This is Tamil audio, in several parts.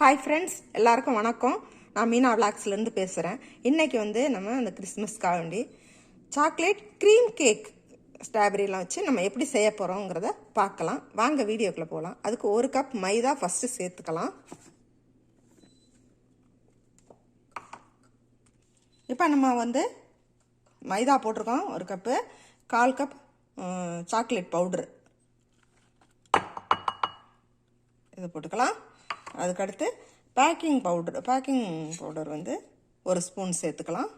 ஹாய் ஃப்ரெண்ட்ஸ் எல்லாருக்கும் வணக்கம். நான் மீனா விளாக்ஸ்லேருந்து பேசுகிறேன் இன்றைக்கி வந்து நம்ம அந்த கிறிஸ்மஸ்க்காக வேண்டி சாக்லேட் க்ரீம் கேக் ஸ்ட்ராபெரிலாம் வச்சு நம்ம எப்படி செய்ய போகிறோங்கிறத பார்க்கலாம். வாங்க வீடியோக்குள்ளே போகலாம் அதுக்கு ஒரு கப் மைதா ஃபஸ்ட்டு சேர்த்துக்கலாம். இப்போ நம்ம வந்து மைதா போட்டிருக்கோம். ஒரு கப்பு கால் கப் சாக்லேட் பவுட்ரு இது போட்டுக்கலாம். அதுக்கடுத்து பேக்கிங் பவுடர் பேக்கிங் பவுடர் வந்து ஒரு ஸ்பூன் சேர்த்துக்கலாம்.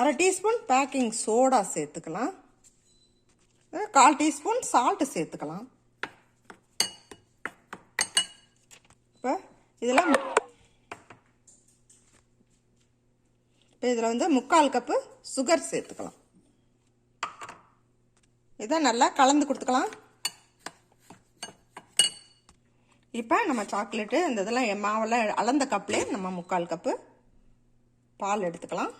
அரை டீஸ்பூன் பேக்கிங் சோடா சேர்த்துக்கலாம். கால் டீஸ்பூன் சால்ட்டு சேர்த்துக்கலாம். இப்போ இதெல்லாம் இப்போ இதில் வந்து முக்கால் கப்பு சுகர் சேர்த்துக்கலாம். இதை நல்லா கலந்து கொடுத்துக்கலாம். இப்போ நம்ம சாக்லேட்டு இந்த இதெல்லாம் மாவெல்லாம் அளந்த கப்லேயே நம்ம முக்கால் கப்பு பால் எடுத்துக்கலாம்.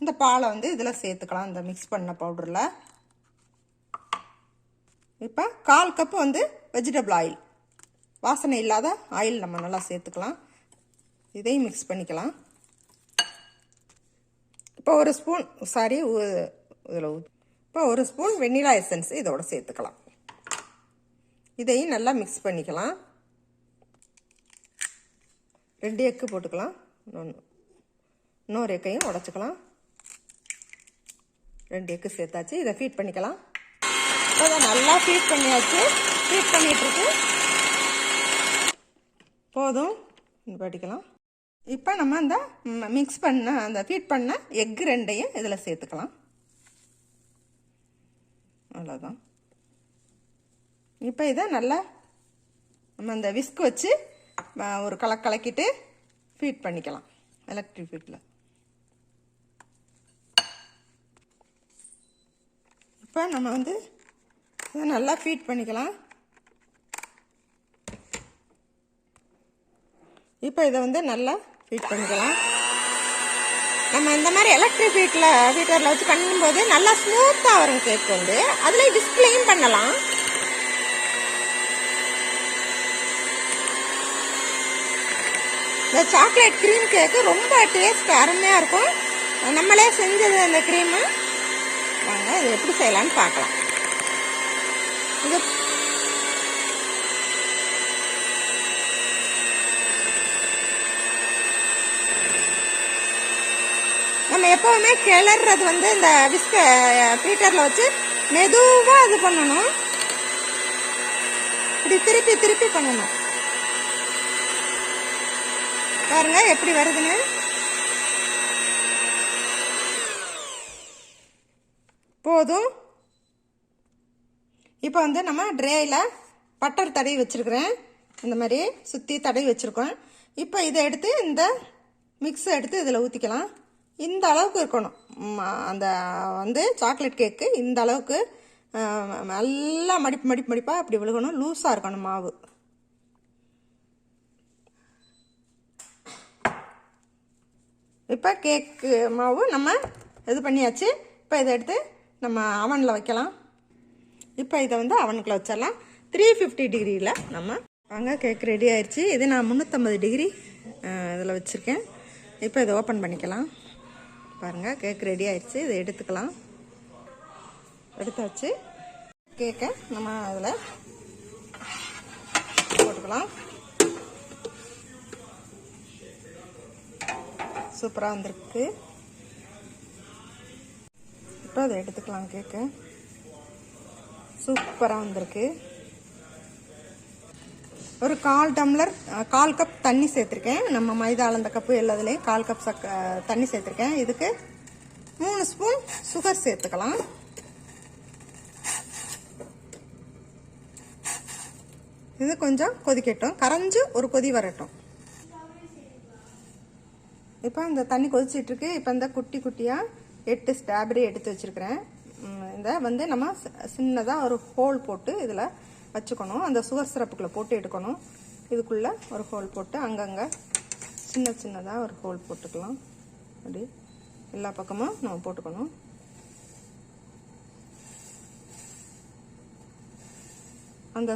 இந்த பாலை வந்து இதில் சேர்த்துக்கலாம் இந்த மிக்ஸ் பண்ண பவுடரில் இப்போ கால் கப்பு வந்து வெஜிடபிள் ஆயில் வாசனை இல்லாத ஆயில் நம்ம நல்லா சேர்த்துக்கலாம். இதையும் மிக்ஸ் பண்ணிக்கலாம். இப்போ ஒரு ஸ்பூன் சாரி இதில் இப்போ ஒரு ஸ்பூன் வெண்ணிலா எசன்ஸ் இதோட சேர்த்துக்கலாம். இதையும் நல்லா மிக்ஸ் பண்ணிக்கலாம். ரெண்டு எக்கு போட்டுக்கலாம். இன்னொன்று இன்னொரு எக்கையும் உடச்சிக்கலாம். ரெண்டு எக்கு சேர்த்தாச்சு. இதை ஃபீட் பண்ணிக்கலாம். இப்போ நல்லா ஃபீட் பண்ணியாச்சு. ஃபீட் பண்ணிகிட்ருக்கு போதும். படிக்கலாம் இப்போ நம்ம இந்த மிக்ஸ் பண்ண அந்த ஃபீட் பண்ண எக் ரெண்டையும் இதில் சேர்த்துக்கலாம். அவ்வளோதான் இப்போ இதை நல்லா நம்ம அந்த விஸ்க் வச்சு ஒரு கல கலக்கிட்டு ஃபீட் பண்ணிக்கலாம். எலக்ட்ரிக் ஃபீட்டில் இப்போ நம்ம வந்து இதை நல்லா ஃபீட் பண்ணிக்கலாம். இப்போ இதை வந்து நல்லா ஃபீட் பண்ணிக்கலாம். நம்ம இந்த மாதிரி எலக்ட்ரிக் ஹீட்டில் ஹீட்டரில் வச்சு பண்ணும்போது நல்லா ஸ்மூத்தாக வரும் கேக் வந்து. அதில் டிஸ்பிளேயும் பண்ணலாம். இந்த சாக்லேட் க்ரீம் கேக்கு ரொம்ப டேஸ்ட் அருமையாக இருக்கும். நம்மளே செஞ்சது அந்த க்ரீமு வாங்க இது எப்படி செய்யலான்னு பார்க்கலாம். இது நம்ம எப்பவுமே கிளறது வந்து இந்த விஸ்க பீட்டரில் வச்சு மெதுவாக இது பண்ணணும். இப்படி திருப்பி திருப்பி பண்ணணும். பாருங்க எப்படி வருதுன்னு. போதும். இப்போ வந்து நம்ம ட்ரேயில் பட்டர் தடவி வச்சுருக்குறேன். இந்த மாதிரி சுற்றி தடவி வச்சுருக்கோம். இப்போ இதை எடுத்து இந்த மிக்ஸை எடுத்து இதில் ஊற்றிக்கலாம் இந்த அளவுக்கு இருக்கணும். அந்த வந்து சாக்லேட் கேக்கு இந்த அளவுக்கு நல்லா மடிப்பு மடிப்பு மடிப்பாக அப்படி விழுகணும். லூஸாக இருக்கணும் மாவு. இப்போ கேக்கு மாவு நம்ம இது பண்ணியாச்சு. இப்போ இதை எடுத்து நம்ம அவனில் வைக்கலாம். இப்போ இதை வந்து அவனுக்குள்ள வச்சிடலாம். த்ரீ ஃபிஃப்டி டிகிரியில் நம்ம வாங்க கேக் ரெடி ஆயிடுச்சு இது நான் முந்நூற்றம்பது டிகிரி இதில் வச்சுருக்கேன். இப்போ இதை ஓப்பன் பண்ணிக்கலாம். பாருங்கள் கேக் ரெடி ஆயிடுச்சு. இதை எடுத்துக்கலாம். எடுத்தாச்சு. கேக்கை நம்ம அதில் போட்டுக்கலாம். சூப்பராக வந்திருக்கு. இப்போ அதை எடுத்துக்கலாம் கேக்கு சூப்பராக வந்திருக்கு. ஒரு கால் டம்ளர் கால் கப் தண்ணி சேர்த்துருக்கேன். நம்ம மைதா அளந்த கப்பு எல்லாத்துலேயும் கால் கப் சக்க தண்ணி சேர்த்துருக்கேன். இதுக்கு மூணு ஸ்பூன் சுகர் சேர்த்துக்கலாம். இது கொஞ்சம் கொதிக்கட்டும். கரைஞ்சு ஒரு கொதி வரட்டும். இப்போ இந்த தண்ணி கொதிச்சிட்ருக்கு. இப்போ இந்த குட்டி குட்டியாக எட்டு ஸ்டாபெரி எடுத்து வச்சுருக்கிறேன். இந்த வந்து நம்ம சின்னதாக ஒரு ஹோல் போட்டு இதில் வச்சுக்கணும். அந்த சுகர் சிரப்புக்குள்ளே போட்டு எடுக்கணும். இதுக்குள்ளே ஒரு ஹோல் போட்டு அங்கங்கே சின்ன சின்னதாக ஒரு ஹோல் போட்டுக்கலாம். அப்படி. எல்லா பக்கமும் நம்ம போட்டுக்கணும். அந்த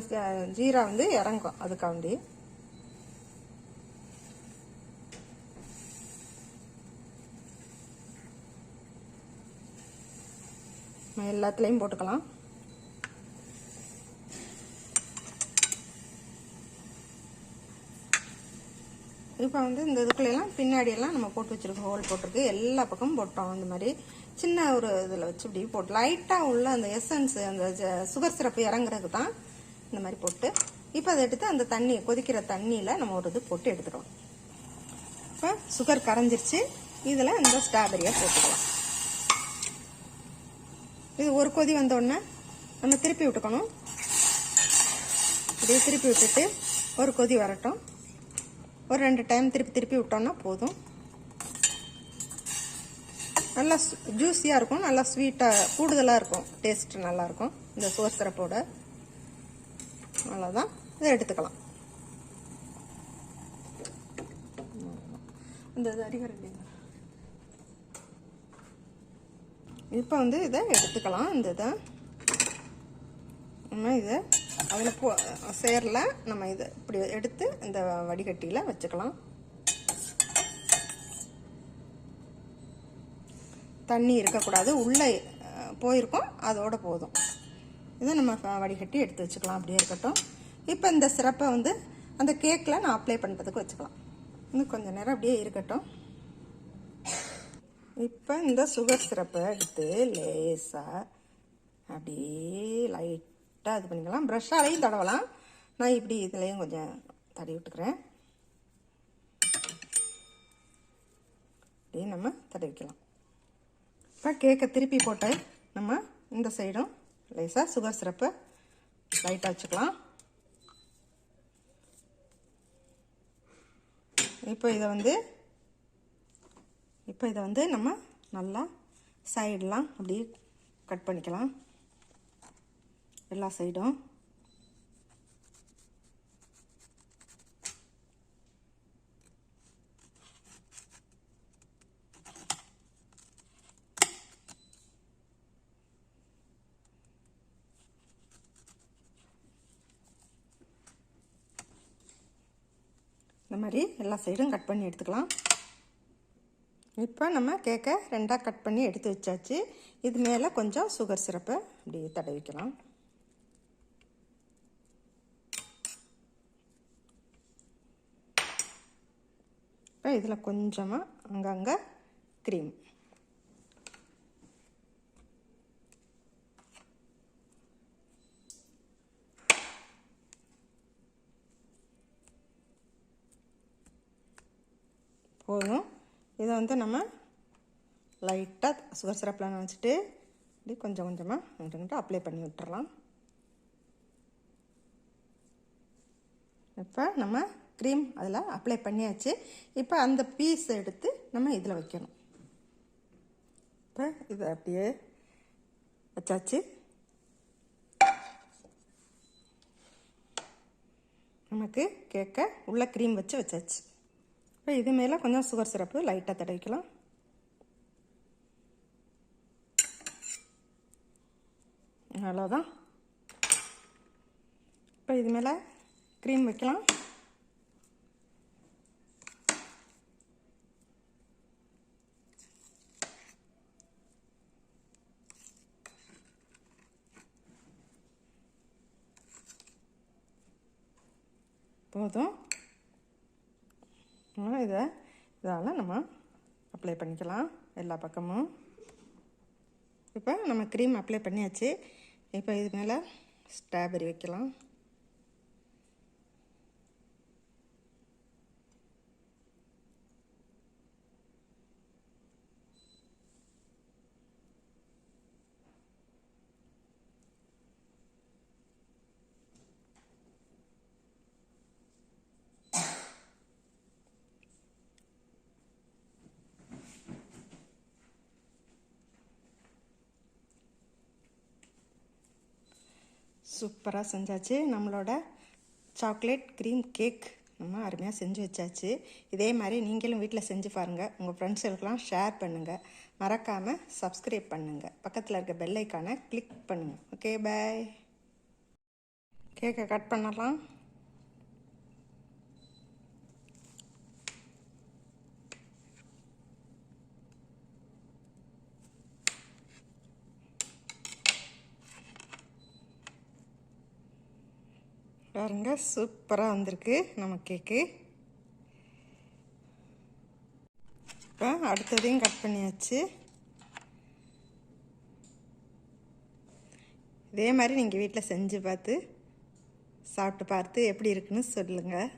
ஜீரா வந்து இறங்கும். அதுக்காண்டி. எல்லாத்துலேயும் போட்டுக்கலாம். இப்போ வந்து இந்த இதுக்குள்ளெல்லாம் பின்னாடியெல்லாம் நம்ம போட்டு வச்சிருக்கோம் ஹோல் போட்டிருக்கு. எல்லா பக்கமும் போட்டோம். அந்த மாதிரி சின்ன ஒரு இதில் வச்சு இப்படி போட்டு லைட்டாக உள்ள அந்த எசன்ஸ் அந்த சுகர் சிரப்பு இறங்குறதுக்கு தான் இந்த மாதிரி போட்டு இப்போ அதை எடுத்து அந்த தண்ணி கொதிக்கிற தண்ணியில் நம்ம ஒரு இது போட்டு எடுத்துக்கலாம் இப்போ சுகர் கரைஞ்சிருச்சு. இதில் இந்த ஸ்ட்ராபெரியை போட்டுக்கலாம். இது ஒரு கொதி வந்தோடனே நம்ம திருப்பி விட்டுக்கணும். இப்படியே திருப்பி விட்டுட்டு ஒரு கொதி வரட்டும். ஒரு ரெண்டு டைம் திருப்பி திருப்பி விட்டோம்னா போதும். நல்லா ஜூஸியாக இருக்கும். நல்லா ஸ்வீட்டாக கூடுதலாக இருக்கும். டேஸ்ட் நல்லாயிருக்கும் இந்த சோர் சிரப்போட. அவ்வளோதான் இதை எடுத்துக்கலாம். இந்த இது இப்போ வந்து இதை எடுத்துக்கலாம். இந்த இதை. நம்ம இதை அதில் போ சேரில் நம்ம இதை இப்படி எடுத்து இந்த வடிகட்டியில் வச்சுக்கலாம். தண்ணி இருக்கக்கூடாது. உள்ளே போயிருக்கோம். அதோட போதும். இதை நம்ம வடிகட்டி எடுத்து வச்சுக்கலாம். அப்படியே இருக்கட்டும். இப்போ இந்த சிரப்பை வந்து அந்த கேக்கில் நான் அப்ளை பண்ணுறதுக்கு வச்சுக்கலாம். இன்னும் கொஞ்சம் நேரம் அப்படியே இருக்கட்டும். இப்போ இந்த சுகர் சிரப்பை எடுத்து லேசாக அப்படியே லைட் லைட்டாக இது பண்ணிக்கலாம். ப்ரஷ்ஷாலையும் தடவலாம். நான் இப்படி இதுலேயும் கொஞ்சம் தடவி விட்டுக்கிறேன். அப்படியே நம்ம தடவிக்கலாம். இப்போ கேக்கை திருப்பி போட்டு நம்ம இந்த சைடும் லேசாக சுகர் சிரப்பை லைட்டாக வச்சுக்கலாம். இப்போ இதை வந்து இப்போ இதை வந்து நம்ம நல்லா சைடெலாம் அப்படியே கட் பண்ணிக்கலாம். எல்லா சைடும். இந்த மாதிரி எல்லா சைடும் கட் பண்ணி எடுத்துக்கலாம். இப்போ நம்ம கேக்கை ரெண்டாக கட் பண்ணி எடுத்து வச்சாச்சு. இது மேலே கொஞ்சம் சுகர் சிரப்பை அப்படியே தடவிக்கலாம். இப்போ இதில் கொஞ்சமாக அங்கங்கே க்ரீம் போதும். இதை வந்து நம்ம லைட்டாக சுகர் சிரப்பில் வச்சுட்டு இப்படி கொஞ்சம் கொஞ்சமாக அங்கிட்டு அப்ளை பண்ணி விட்டுறலாம். இப்போ நம்ம க்ரீம் அதில் அப்ளை பண்ணியாச்சு. இப்போ அந்த பீஸ் எடுத்து நம்ம இதில் வைக்கணும். இப்போ இதை அப்படியே வச்சாச்சு. நமக்கு கேட்க உள்ள க்ரீம் வச்சு வச்சாச்சு. இப்போ இது மேலே கொஞ்சம் சுகர் சிரப்பு லைட்டாக தடவிக்கலாம் அவ்வளோதான் இப்போ இது மேலே க்ரீம் வைக்கலாம். போதும். இதை இதால் நம்ம அப்ளை பண்ணிக்கலாம். எல்லா பக்கமும். இப்போ நம்ம க்ரீம் அப்ளை பண்ணியாச்சு. இப்போ இது மேலே ஸ்ட்ராபெரி வைக்கலாம். சூப்பராக செஞ்சாச்சு. நம்மளோட சாக்லேட் க்ரீம் கேக் நம்ம அருமையாக செஞ்சு வச்சாச்சு. இதே மாதிரி நீங்களும் வீட்டில் செஞ்சு பாருங்கள் உங்கள் ஃப்ரெண்ட்ஸுக்கெல்லாம் ஷேர் பண்ணுங்கள் மறக்காமல் சப்ஸ்கிரைப் பண்ணுங்கள் பக்கத்தில் இருக்க பெல் கிளிக் பண்ணுங்கள் ஓகே பாய். கேக்கை கட் பண்ணலாம். பாருங்க சூப்பராக வந்திருக்கு நம்ம கேக்கு இப்போ அடுத்ததையும் கட் பண்ணியாச்சு. இதே மாதிரி நீங்கள் வீட்டில் செஞ்சு பார்த்து சாப்பிட்டு பார்த்து எப்படி இருக்குன்னு சொல்லுங்கள்